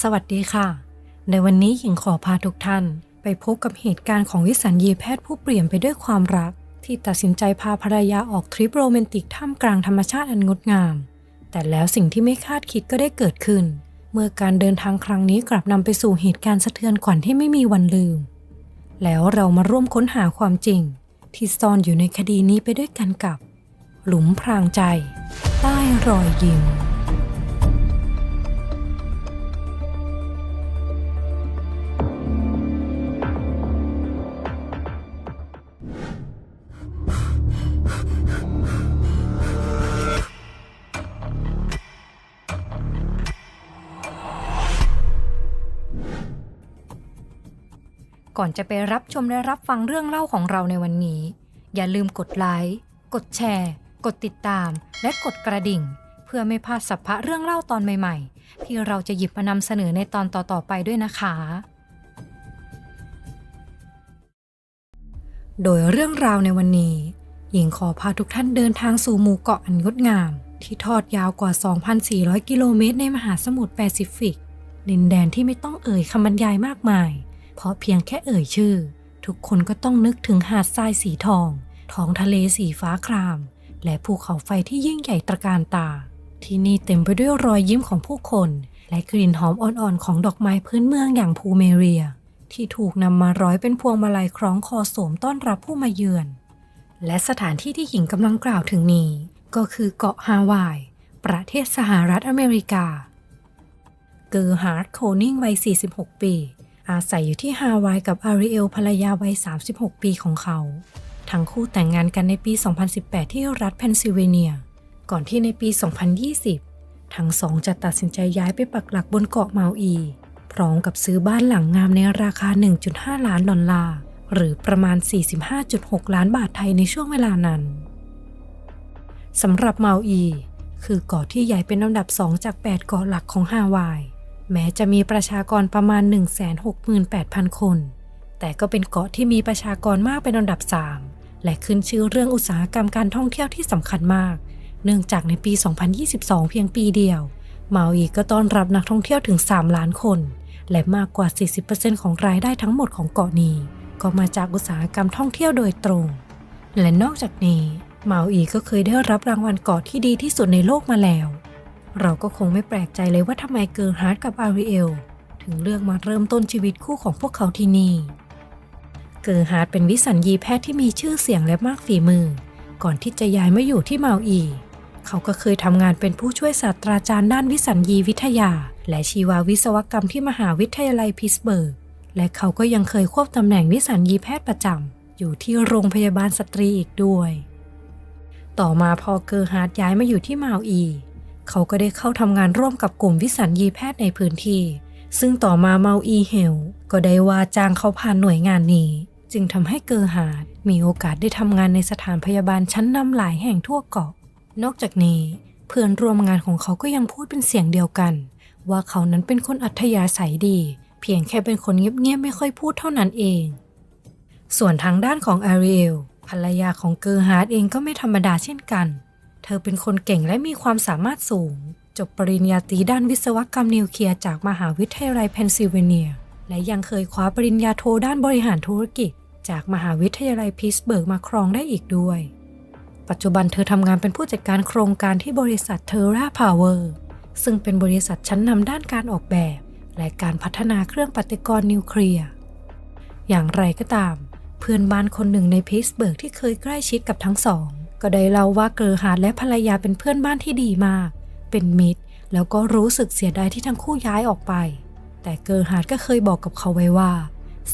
สวัสดีค่ะ ในวันนี้หญิงขอพาทุกท่าน ไปพบกับเหตุการณ์ของวิสัญญีแพทย์ผู้เปลี่ยนไปด้วยความรัก ที่ตัดสินใจพาภรรยาออกทริปโรแมนติกท่ามกลางธรรมชาติอันงดงาม แต่แล้วสิ่งที่ไม่คาดคิดก็ได้เกิดขึ้น เมื่อการเดินทางครั้งนี้กลับนำไปสู่เหตุการณ์สะเทือนขวัญที่ไม่มีวันลืม แล้วเรามาร่วมค้นหาความจริง ที่ซ่อนอยู่ในคดีนี้ไปด้วยกันกับ หลุมพรางใจ ใต้รอยยิ้ม ก่อนจะไปรับชมและรับฟังเรื่องเล่าของเราในวันนี้ อย่าลืมกดไลค์กดแชร์ กดติดตาม และกดกระดิ่ง เพื่อไม่พลาดสัพพะเรื่องเล่าตอนใหม่ ๆ ที่เราจะหยิบมานำเสนอในตอนต่อๆไปด้วยนะคะ โดยเรื่องราวในวันนี้ หญิงขอพาทุกท่านเดินทางสู่หมู่เกาะอันงดงาม ที่ทอดยาวกว่า 2,400 กิโลเมตรในมหาสมุทรแปซิฟิกดินแดนที่ไม่ต้องเอ่ยคำบรรยายมากมาย เพราะเพียงแค่เอ่ยชื่อ ทุกคนก็ต้องนึกถึงหาดทรายสีทอง ท้องทะเลสีฟ้าคราม และภูเขาไฟที่ยิ่งใหญ่ตระการตา ที่นี่เต็มไปด้วยรอยยิ้มของผู้คน และกลิ่นหอมอ่อนๆของดอกไม้พื้นเมืองอย่างพูเมเรีย ที่ถูกนำมาร้อยเป็นพวงมาลัยคล้องคอโสมต้อนรับผู้มาเยือน และสถานที่ที่หญิงกำลังกล่าวถึงนี้ ก็คือเกาะฮาวาย ประเทศสหรัฐอเมริกาเกอร์ฮาร์ดโคนิงวัย 46 ปี อาศัยอยู่ที่ฮาวายกับอาริเอลภรรยาวัย 36 ปีของเขา ทั้งคู่แต่งงานกันในปี 2018 ที่รัฐเพนซิลเวเนีย ก่อนที่ในปี 2020 ทั้งสองจะตัดสินใจย้ายไปปักหลักบนเกาะเมาอี พร้อมกับซื้อบ้านหลังงามในราคา 1.5 ล้านดอลลาร์ หรือประมาณ 45.6 ล้านบาทไทยในช่วงเวลานั้นสำหรับเมาอี คือเกาะที่ใหญ่เป็นอันดับ2จาก 8 เกาะหลักของฮาวาย แม้จะมีประชากรประมาณ 168,000 คน แต่ก็เป็นเกาะที่มีประชากรมากเป็นอันดับ 3 และขึ้นชื่อเรื่องอุตสาหกรรมการท่องเที่ยวที่สำคัญมาก เนื่องจากในปี 2022 เพียงปีเดียว มาอีก็ต้อนรับนักท่องเที่ยวถึง 3 ล้านคน และมากกว่า 40%ของรายได้ทั้งหมดของเกาะนี้ ก็มาจากอุตสาหกรรมท่องเที่ยวโดยตรง และนอกจากนี้มาอีก็เคยได้รับรางวัลเกาะที่ดีที่สุดในโลกมาแล้ว เราก็คงไม่แปลกใจเลยว่าทำไมเกิร์ฮาร์ดกับอาริเอลถึงเลือกมาเริ่มต้นชีวิตคู่ของพวกเขาที่นี่ เกิร์ฮาร์ดเป็นวิสัญญีแพทย์ที่มีชื่อเสียงและมากฝีมือ ก่อนที่จะย้ายมาอยู่ที่เมาอี เขาก็เคยทำงานเป็นผู้ช่วยศาสตราจารย์ด้านวิสัญญีวิทยา และชีววิศวกรรมที่มหาวิทยาลัยพิสเบิร์ก และเขาก็ยังเคยควบตำแหน่งวิสัญญีแพทย์ประจำอยู่ที่โรงพยาบาลสตรีอีกด้วย ต่อมาพอเกอร์ฮาร์ดย้ายมาอยู่ที่มาอี เขาก็ได้เข้าทำงานร่วมกับกลุ่มวิสัญญีแพทย์ในพื้นที่ ซึ่งต่อมาเมาอีเฮลก็ได้ว่าจ้างเขาผ่านหน่วยงานนี้ จึงทำให้เกอร์ฮาร์ดมีโอกาสได้ทำงานในสถานพยาบาลชั้นนำหลายแห่งทั่วเกาะ นอกจากนี้ เพื่อนร่วมงานของเขาก็ยังพูดเป็นเสียงเดียวกัน ว่าเขานั้นเป็นคนอัธยาศัยดี เพียงแค่เป็นคนเงียบๆไม่ค่อยพูดเท่านั้นเอง ส่วนทางด้านของอาริเอลภรรยาของเกอร์ฮาร์ดเองก็ไม่ธรรมดาเช่นกันเธอเป็นคนเก่งและมีความสามารถสูง จบปริญญาตรีด้านวิศวกรรมนิวเคลียร์จากมหาวิทยาลัยเพนซิลเวเนีย และยังเคยคว้าปริญญาโทด้านบริหารธุรกิจ จากมหาวิทยาลัยพิสเบิร์กมาครองได้อีกด้วย ปัจจุบันเธอทำงานเป็นผู้จัดการโครงการที่บริษัทเทอร่าพาวเวอร์ซึ่งเป็นบริษัทชั้นนำด้านการออกแบบ และการพัฒนาเครื่องปฏิกรณ์นิวเคลียร์ อย่างไรก็ตาม เพื่อนบ้านคนหนึ่งในพิสเบิร์กที่เคยใกล้ชิดกับทั้งสอง ก็ได้เล่าว่าเกอร์ฮาร์ดและภรรยาเป็นเพื่อนบ้านที่ดีมาก เป็นมิตร แล้วก็รู้สึกเสียดายที่ทั้งคู่ย้ายออกไป แต่เกอร์ฮาร์ดก็เคยบอกกับเขาไว้ว่า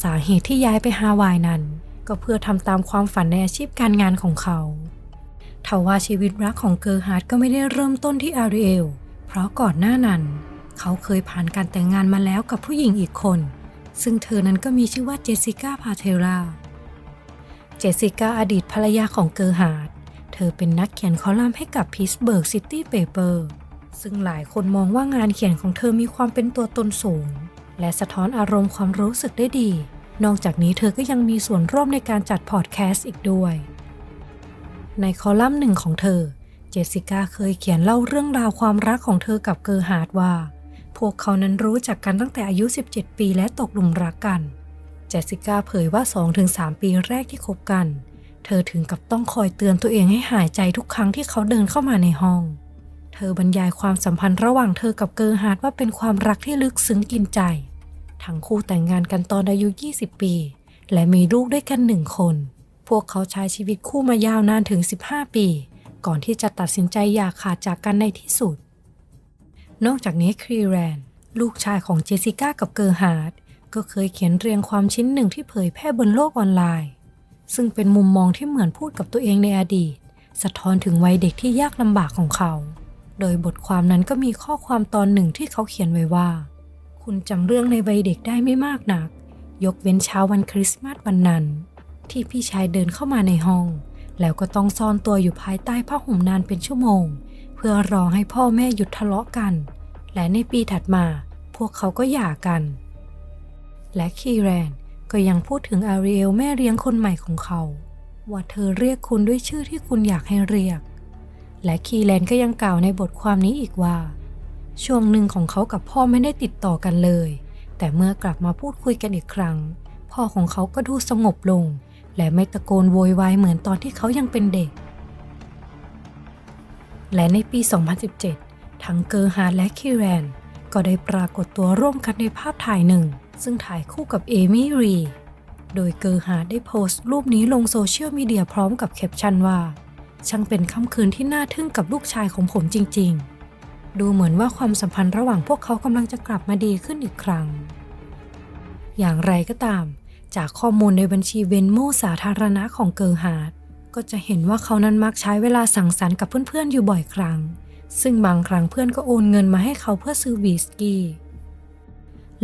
สาเหตุที่ย้ายไปฮาวายนั้น ก็เพื่อทำตามความฝันในอาชีพการงานของเขาทว่าชีวิตรักของเกอร์ฮาร์ดก็ไม่ได้เริ่มต้นที่อาริเอล เพราะก่อนหน้านั้น เขาเคยผ่านการแต่งงานมาแล้วกับผู้หญิงอีกคน ซึ่งเธอนั้นก็มีชื่อว่าเจสสิก้าพาเทรา เจสสิก้าอดีตภรรยาของเกอร์ฮาร์ด เธอเป็นนักเขียนคอลัมน์ให้กับพิสเบิร์กซิตี้เปเปอร์ซึ่งหลายคนมองว่างานเขียนของเธอมีความเป็นตัวตนสูง และสะท้อนอารมณ์ความรู้สึกได้ดี นอกจากนี้เธอก็ยังมีส่วนร่วมในการจัดพอดแคสต์อีกด้วย ในคอลัมน์หนึ่งของเธอ เจสสิก้าเคยเขียนเล่าเรื่องราวความรักของเธอกับเกอร์ฮาร์ดว่า พวกเขานั้นรู้จักกันตั้งแต่อายุ 17 ปีและตกหลุมรักกัน เจสสิก้าเผยว่า 2-3 ปีแรกที่คบกันเเธอถึงกับต้องคอยเตือนตัวเองให้หายใจทุกครั้งที่เขาเดินเข้ามาในห้อง เธอบรรยายความสัมพันธ์ระหว่างเธอกับเกอร์ฮาร์ดว่าเป็นความรักที่ลึกซึ้งกินใจ ทั้งคู่แต่งงานกันตอนอายุ 20 ปี และมีลูกด้วยกันหนึ่งคน พวกเขาใช้ชีวิตคู่มายาวนานถึง 15 ปี ก่อนที่จะตัดสินใจหย่าขาดจากกันในที่สุด นอกจากนี้ครีแรน ลูกชายของเจสสิก้ากับเกอร์ฮาร์ดก็เคยเขียนเรียงความชิ้นหนึ่งที่เผยแพร่บนโลกออนไลน์ ซึ่งเป็นมุมมองที่เหมือนพูดกับตัวเองในอดีต สะท้อนถึงวัยเด็กที่ยากลำบากของเขา โดยบทความนั้นก็มีข้อความตอนหนึ่งที่เขาเขียนไว้ว่า คุณจำเรื่องในวัยเด็กได้ไม่มากนัก ยกเว้นเช้าวันคริสต์มาสวันนั้น ที่พี่ชายเดินเข้ามาในห้อง แล้วก็ต้องซ่อนตัวอยู่ภายใต้ผ้าห่มนานเป็นชั่วโมง เพื่อรอให้พ่อแม่หยุดทะเลาะกัน และในปีถัดมา พวกเขาก็หย่ากัน และคีแรน ก็ยังพูดถึงอารีเอลแม่เลี้ยงคนใหม่ของเขา ว่าเธอเรียกคุณด้วยชื่อที่คุณอยากให้เรียก และคีแรนก็ยังกล่าวในบทความนี้อีกว่า ช่วงหนึ่งของเขากับพ่อไม่ได้ติดต่อกันเลย แต่เมื่อกลับมาพูดคุยกันอีกครั้ง พ่อของเขาก็ดูสงบลง และไม่ตะโกนโวยวายเหมือนตอนที่เขายังเป็นเด็ก และในปี 2017 ทั้งเกอร์ฮาร์ดและคีแรน ก็ได้ปรากฏตัวร่วมกันในภาพถ่ายหนึ่ง ซึ่งถ่ายคู่กับเอมี่รี โดยเกอร์ฮาร์ได้โพสต์รูปนี้ลงโซเชียลมีเดียพร้อมกับแคปชั่นว่า ช่างเป็นค่ำคืนที่น่าทึ่งกับลูกชายของผมจริง ๆ ดูเหมือนว่าความสัมพันธ์ระหว่างพวกเขากำลังจะกลับมาดีขึ้นอีกครั้ง อย่างไรก็ตาม จากข้อมูลในบัญชีเวนโมสาธารณะของเกอร์ฮาร์ดก็จะเห็นว่าเขานั้นมักใช้เวลาสังสรรค์กับเพื่อนๆอยู่บ่อยครั้ง ซึ่งบางครั้งเพื่อนก็โอนเงินมาให้เขาเพื่อซื้อวีสกี้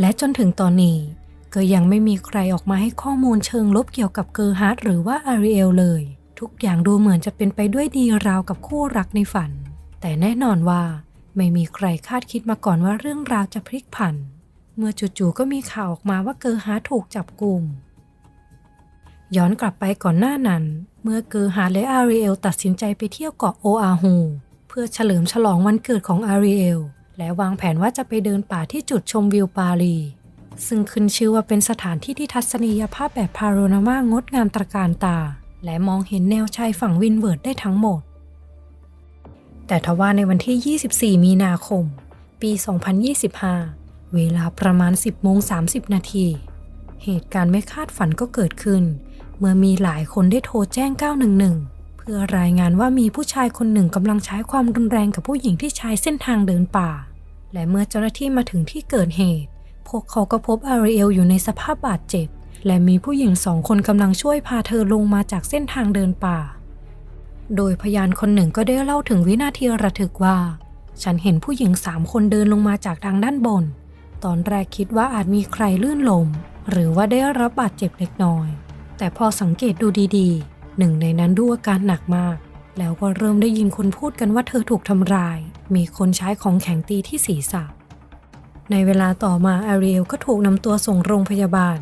และจนถึงตอนนี้ก็ยังไม่มีใครออกมาให้ข้อมูลเชิงลบเกี่ยวกับเกอร์ฮาร์ดหรือว่าอาริเอลเลย ทุกอย่างดูเหมือนจะเป็นไปด้วยดีราวกับคู่รักในฝัน แต่แน่นอนว่าไม่มีใครคาดคิดมาก่อนว่าเรื่องราวจะพลิกผัน เมื่อจู่ๆก็มีข่าวออกมาว่าเกอร์ฮาร์ดถูกจับกลุ่มย้อนกลับไปก่อนหน้านั้น เมื่อเกอร์ฮาร์ดและอาริเอลตัดสินใจไปเที่ยวเกาะโออาฮู เพื่อเฉลิมฉลองวันเกิดของอาริเอล และวางแผนว่าจะไปเดินป่าที่จุดชมวิวปารี ซึ่งขึ้นชื่อว่าเป็นสถานที่ที่ทัศนียภาพแบบพาโรนามางดงามตระการตา และมองเห็นแนวชายฝั่งวินเวิร์ดได้ทั้งหมด แต่ทว่าในวันที่ 24 มีนาคม ปี 2025 เวลาประมาณ 10โมง30 นาทีเหตุการณ์ไม่คาดฝันก็เกิดขึ้น เมื่อมีหลายคนได้โทรแจ้ง 911 พื่อรายงานว่ามีผู้ชายคนหนึ่งกำลังใช้ความรุนแรงกับผู้หญิงที่ใช้เส้นทางเดินป่า และเมื่อเจ้าหน้าที่มาถึงที่เกิดเหตุ พวกเขาก็พบอาริเอลอยู่ในสภาพบาดเจ็บ และมีผู้หญิงสองคนกำลังช่วยพาเธอลงมาจากเส้นทางเดินป่า โดยพยานคนหนึ่งก็ได้เล่าถึงวินาทีระทึกว่า ฉันเห็นผู้หญิงสามคนเดินลงมาจากทางด้านบน ตอนแรกคิดว่าอาจมีใครลื่นลมหรือว่าได้รับบาดเจ็บเล็กน้อย แต่พอสังเกตดูดีๆ หนึ่งในนั้นดูอาการหนักมาก แล้วก็เริ่มได้ยินคนพูดกันว่าเธอถูกทำร้าย มีคนใช้ของแข็งตีที่ศีรษะ ในเวลาต่อมาอาริเอลก็ถูกนำตัวส่งโรงพยาบาล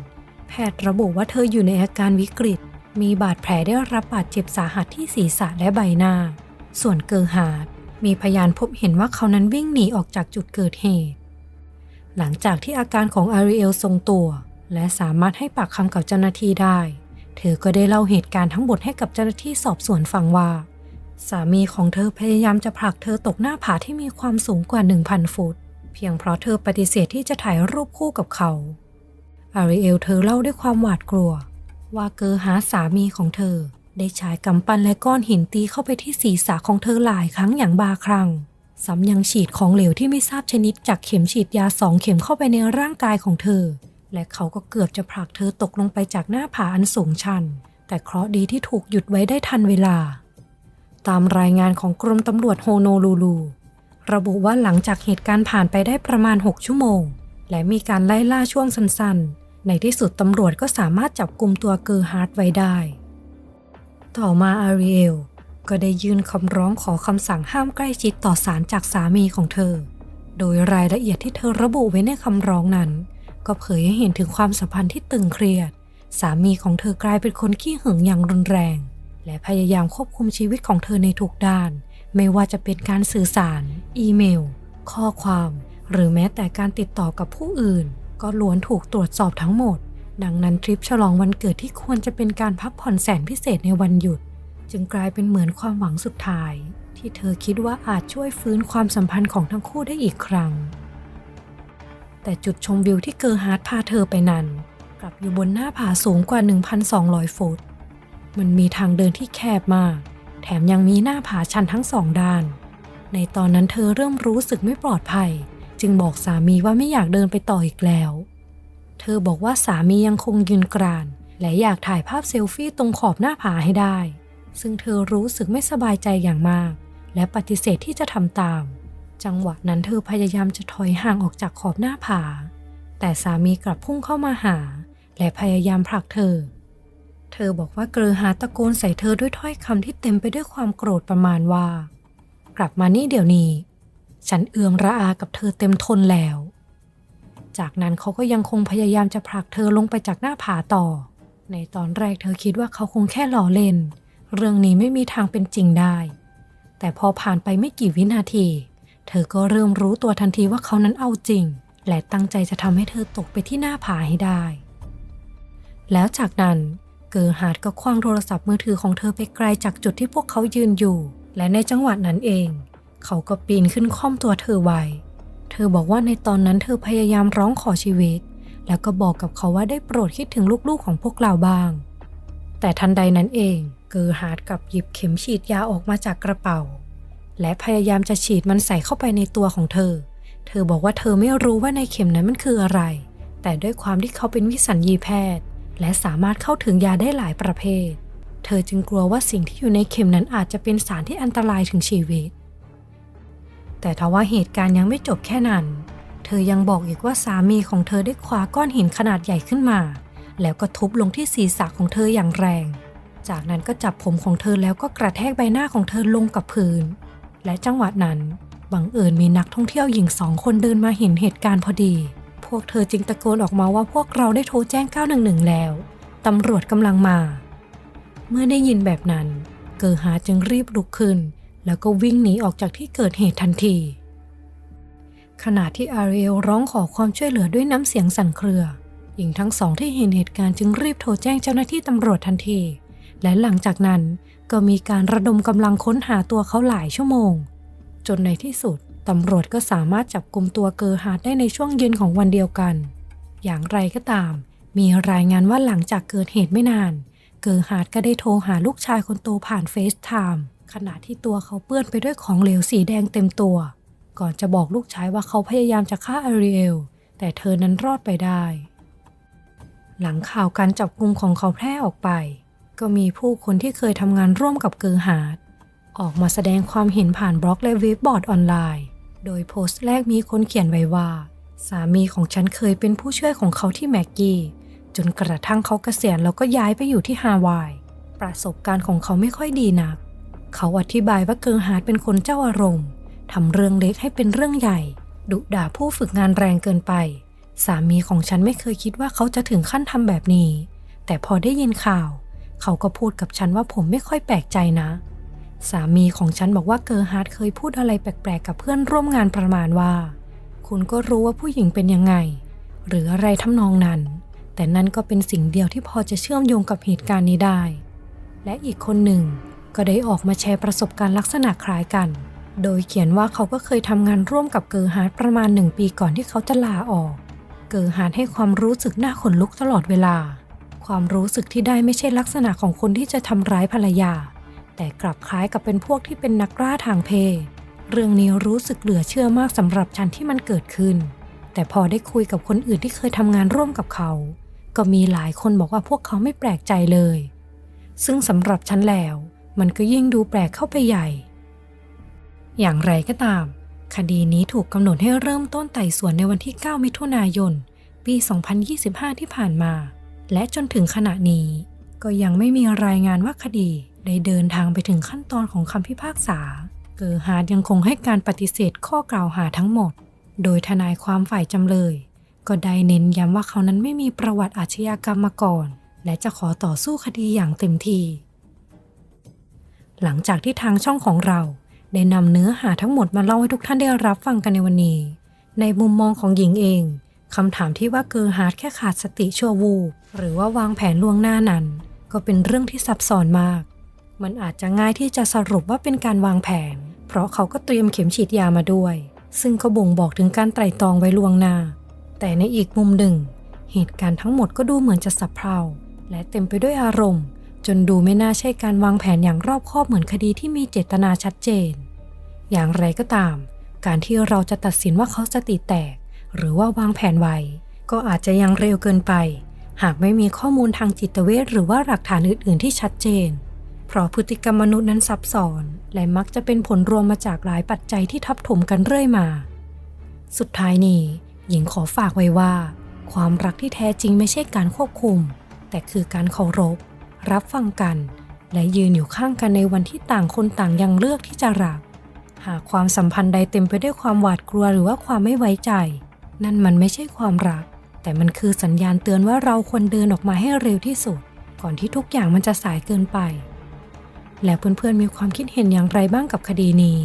แพทย์ระบุว่าเธออยู่ในอาการวิกฤต มีบาดแผลได้รับบาดเจ็บสาหัสที่ศีรษะและใบหน้า ส่วนเกอร์ฮาร์ดมีพยานพบเห็นว่าเขานั้นวิ่งหนีออกจากจุดเกิดเหตุ หลังจากที่อาการของอาริเอลทรงตัว และสามารถให้ปากคำกับเจ้าหน้าที่ได้ เธอก็ได้เล่าเหตุการณ์ทั้งหมดให้กับเจ้าหน้าที่สอบสวนฟังว่า สามีของเธอพยายามจะผลักเธอตกหน้าผาที่มีความสูงกว่า 1,000 ฟุต เพียงเพราะเธอปฏิเสธที่จะถ่ายรูปคู่กับเขาอาริเอลเธอเล่าด้วยความหวาดกลัว ว่าเกอร์หาสามีของเธอ ได้ใช้กำปั้นและก้อนหินตีเข้าไปที่ศีรษะของเธอหลายครั้งอย่างบาคลั่งซ้ำยังฉีดของเหลวที่ไม่ทราบชนิดจากเข็มฉีดยาสองเข็มเข้าไปในร่างกายของเธอ และเขาก็เกือบจะผลักเธอตกลงไปจากหน้าผาอันสูงชัน แต่เคราะห์ดีที่ถูกหยุดไว้ได้ทันเวลา ตามรายงานของกรมตำรวจโฮโนลูลู ระบุว่าหลังจากเหตุการณ์ผ่านไปได้ประมาณ 6 ชั่วโมง และมีการไล่ล่าช่วงสั้นๆ ในที่สุดตำรวจก็สามารถจับกลุ่มตัวเกอร์ฮาร์ดไว้ได้ ต่อมาอาริเอลก็ได้ยื่นคำร้องขอคำสั่งห้ามใกล้ชิดต่อสารจากสามีของเธอ โดยรายละเอียดที่เธอระบุไว้ในคำร้องนั้น ก็เผยให้เห็นถึงความสัมพันธ์ที่ตึงเครียด สามีของเธอกลายเป็นคนขี้หึงอย่างรุนแรง และพยายามควบคุมชีวิตของเธอในทุกด้าน ไม่ว่าจะเป็นการสื่อสาร อีเมล ข้อความ หรือแม้แต่การติดต่อกับผู้อื่น ก็ล้วนถูกตรวจสอบทั้งหมด ดังนั้นทริปฉลองวันเกิดที่ควรจะเป็นการพักผ่อนแสนพิเศษในวันหยุด จึงกลายเป็นเหมือนความหวังสุดท้าย ที่เธอคิดว่าอาจช่วยฟื้นความสัมพันธ์ของทั้งคู่ได้อีกครั้ง แต่จุดชมวิวที่เกอร์ฮาร์ดพาเธอไปนั้น กลับอยู่บนหน้าผาสูงกว่า 1,200 ฟุต มันมีทางเดินที่แคบมาก แถมยังมีหน้าผาชันทั้งสองด้าน ในตอนนั้นเธอเริ่มรู้สึกไม่ปลอดภัย จึงบอกสามีว่าไม่อยากเดินไปต่ออีกแล้ว เธอบอกว่าสามียังคงยืนกราน และอยากถ่ายภาพเซลฟี่ตรงขอบหน้าผาให้ได้ ซึ่งเธอรู้สึกไม่สบายใจอย่างมาก และปฏิเสธที่จะทำตาม จังหวะนั้นเธอพยายามจะถอยห่างออกจากขอบหน้าผา แต่สามีกลับพุ่งเข้ามาหา และพยายามผลักเธอ เธอบอกว่าเกรอหาตะโกนใส่เธอด้วยถ้อยคำที่เต็มไปด้วยความโกรธประมาณว่า กลับมานี่เดี๋ยวนี้ ฉันเอือมระอากับเธอเต็มทนแล้ว จากนั้นเขาก็ยังคงพยายามจะผลักเธอลงไปจากหน้าผาต่อ ในตอนแรกเธอคิดว่าเขาคงแค่ล้อเล่น เรื่องนี้ไม่มีทางเป็นจริงได้ แต่พอผ่านไปไม่กี่วินาที เธอก็เริ่มรู้ตัวทันทีว่าเขานั้นเอาจริง และตั้งใจจะทำให้เธอตกไปที่หน้าผาให้ได้ แล้วจากนั้นเกอร์ฮาร์ดก็คว้างโทรศัพท์มือถือของเธอไปไกลจากจุดที่พวกเขายืนอยู่ และในจังหวะนั้นเอง เขาก็ปีนขึ้นค่อมตัวเธอไว้เธอบอกว่าในตอนนั้นเธอพยายามร้องขอชีวิต แล้วก็บอกกับเขาว่าได้โปรดคิดถึงลูกๆของพวกเราบ้าง แต่ทันใดนั้นเอง เกอร์ฮาร์ดกับหยิบเข็มฉีดยาออกมาจากกระเป๋า และพยายามจะฉีดมันใส่เข้าไปในตัวของเธอ เธอบอกว่าเธอไม่รู้ว่าในเข็มนั้นมันคืออะไร แต่ด้วยความที่เขาเป็นวิสัญญีแพทย์ และสามารถเข้าถึงยาได้หลายประเภท เธอจึงกลัวว่าสิ่งที่อยู่ในเข็มนั้นอาจจะเป็นสารที่อันตรายถึงชีวิต แต่ทว่าเหตุการณ์ยังไม่จบแค่นั้น เธอยังบอกอีกว่าสามีของเธอได้คว้าก้อนหินขนาดใหญ่ขึ้นมา แล้วก็ทุบลงที่ศีรษะของเธออย่างแรง จากนั้นก็จับผมของเธอแล้วก็กระแทกใบหน้าของเธอลงกับพื้น และจังหวะนั้นบังเอิญมีนักท่องเที่ยวหญิงสองคนเดินมาเห็นเหตุการณ์พอดี พวกเธอจึงตะโกนออกมาว่าพวกเราได้โทรแจ้ง 911 แล้ว ตำรวจกำลังมา เมื่อได้ยินแบบนั้น เกอร์ฮาจึงรีบลุกขึ้น แล้วก็วิ่งหนีออกจากที่เกิดเหตุทันที ขณะที่อาริเอลร้องขอความช่วยเหลือด้วยน้ำเสียงสั่นเครือ หญิงทั้งสองที่เห็นเหตุการณ์จึงรีบโทรแจ้งเจ้าหน้าที่ตำรวจทันที และหลังจากนั้น ก็มีการระดมกำลังค้นหาตัวเขาหลายชั่วโมง จนในที่สุดตำรวจก็สามารถจับกลุ่มตัวเกอร์ฮาร์ดได้ในช่วงเย็นของวันเดียวกัน อย่างไรก็ตาม มีรายงานว่าหลังจากเกิดเหตุไม่นาน เกอร์ฮาร์ดก็ได้โทรหาลูกชายคนโตผ่านเฟซไทม์ขณะที่ตัวเขาเปื้อนไปด้วยของเหลวสีแดงเต็มตัว ก่อนจะบอกลูกชายว่าเขาพยายามจะฆ่าอาริเอล แต่เธอนั้นรอดไปได้ หลังข่าวการจับกลุ่มของเขาแพร่ออกไป ก็มีผู้คนที่เคยทำงานร่วมกับเกอร์ฮาร์ดออกมาแสดงความเห็นผ่านบล็อกและเว็บบอร์ดออนไลน์ โดยโพสต์แรกมีคนเขียนไว้ว่า สามีของฉันเคยเป็นผู้ช่วยของเขาที่แม็กกี้ จนกระทั่งเขาเกษียณแล้วก็ย้ายไปอยู่ที่ฮาวาย ประสบการณ์ของเขาไม่ค่อยดีนัก เขาอธิบายว่าเกิร์ฮาร์ดเป็นคนเจ้าอารมณ์ทำเรื่องเล็กให้เป็นเรื่องใหญ่ ดุด่าผู้ฝึกงานแรงเกินไป สามีของฉันไม่เคยคิดว่าเขาจะถึงขั้นทำแบบนี้ แต่พอได้ยินข่าว เขาก็พูดกับฉันว่าผมไม่ค่อยแปลกใจนะ สามีของฉันบอกว่าเกอร์ฮาร์ดเคยพูดอะไรแปลกๆกับเพื่อนร่วมงานประมาณว่า คุณก็รู้ว่าผู้หญิงเป็นยังไง หรืออะไรทำนองนั้น แต่นั่นก็เป็นสิ่งเดียวที่พอจะเชื่อมโยงกับเหตุการณ์นี้ได้ และอีกคนหนึ่งก็ได้ออกมาแชร์ประสบการณ์ลักษณะคล้ายกัน โดยเขียนว่าเขาก็เคยทำงานร่วมกับเกอร์ฮาร์ดประมาณหนึ่งปีก่อนที่เขาจะลาออก เกอร์ฮาร์ดให้ความรู้สึกน่าขนลุกตลอดเวลา ความรู้สึกที่ได้ไม่ใช่ลักษณะของคนที่จะทำร้ายภรรยา แต่กลับคล้ายกับเป็นพวกที่เป็นนักล่าทางเพศเรื่องนี้รู้สึกเหลือเชื่อมากสำหรับฉันที่มันเกิดขึ้น แต่พอได้คุยกับคนอื่นที่เคยทำงานร่วมกับเขา ก็มีหลายคนบอกว่าพวกเขาไม่แปลกใจเลย ซึ่งสำหรับฉันแล้ว มันก็ยิ่งดูแปลกเข้าไปใหญ่ อย่างไรก็ตาม คดีนี้ถูกกำหนดให้เริ่มต้นไต่สวนในวันที่ 9 มิถุนายน ปี 2025 ที่ผ่านมา และจนถึงขณะนี้ ก็ยังไม่มีรายงานว่าคดีได้เดินทางไปถึงขั้นตอนของคำพิพากษา เกอร์ฮาร์ดยังคงให้การปฏิเสธข้อกล่าวหาทั้งหมด โดยทนายความฝ่ายจำเลย ก็ได้เน้นย้ำว่าเขานั้นไม่มีประวัติอาชญากรรมมาก่อน และจะขอต่อสู้คดีอย่างเต็มที่ หลังจากที่ทางช่องของเรา ได้นำเนื้อหาทั้งหมดมาเล่าให้ทุกท่านได้รับฟังกันในวันนี้ ในมุมมองของหญิงเอง คำถามที่ว่าเกอร์ฮาร์ดแค่ขาดสติชั่ววูบหรือว่าวางแผนล่วงหน้านั้น ก็เป็นเรื่องที่ซับซ้อนมาก มันอาจจะง่ายที่จะสรุปว่าเป็นการวางแผน เพราะเขาก็เตรียมเข็มฉีดยามาด้วย ซึ่งก็บ่งบอกถึงการไตร่ตรองไว้ล่วงหน้า แต่ในอีกมุมหนึ่ง เหตุการณ์ทั้งหมดก็ดูเหมือนจะสับเพร่าและเต็มไปด้วยอารมณ์ จนดูไม่น่าใช่การวางแผนอย่างรอบคอบเหมือนคดีที่มีเจตนาชัดเจน อย่างไรก็ตาม การที่เราจะตัดสินว่าเขาสติแตก หรือว่าวางแผนไว้ก็อาจจะยังเร็วเกินไป หากไม่มีข้อมูลทางจิตเวชหรือว่าหลักฐานอื่น ๆ ที่ชัดเจน เพราะพฤติกรรมมนุษย์นั้นซับซ้อน และมักจะเป็นผลรวมมาจากหลายปัจจัยที่ทับถมกันเรื่อยมา สุดท้ายนี้ หญิงขอฝากไว้ว่า ความรักที่แท้จริงไม่ใช่การควบคุม แต่คือการเคารพ รับฟังกัน และยืนอยู่ข้างกันในวันที่ต่างคนต่างยังเลือกที่จะรัก หากความสัมพันธ์ใดเต็มไปด้วยความหวาดกลัวหรือว่าความไม่ไว้ใจ นั่นมันไม่ใช่ความรัก แต่มันคือสัญญาณเตือนว่าเราควรเดินออกมาให้เร็วที่สุด ก่อนที่ทุกอย่างมันจะสายเกินไป และเพื่อนๆมีความคิดเห็นอย่างไรบ้างกับคดีนี้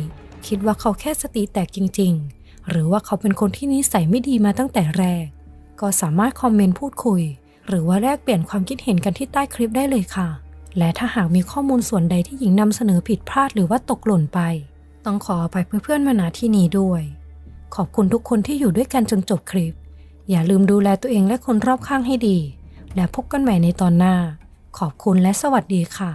คิดว่าเขาแค่สติแตกจริง ๆ หรือว่าเขาเป็นคนที่นิสัยไม่ดีมาตั้งแต่แรก ก็สามารถคอมเมนต์พูดคุย หรือว่าแลกเปลี่ยนความคิดเห็นกันที่ใต้คลิปได้เลยค่ะ และถ้าหากมีข้อมูลส่วนใดที่หญิงนำเสนอผิดพลาดหรือว่าตกหล่นไป ต้องขออภัยเพื่อนๆมาณที่นี้ด้วย ขอบคุณทุกคนที่อยู่ด้วยกันจนจบคลิป อย่าลืมดูแลตัวเองและคนรอบข้างให้ดี และพบกันใหม่ในตอนหน้า ขอบคุณและสวัสดีค่ะ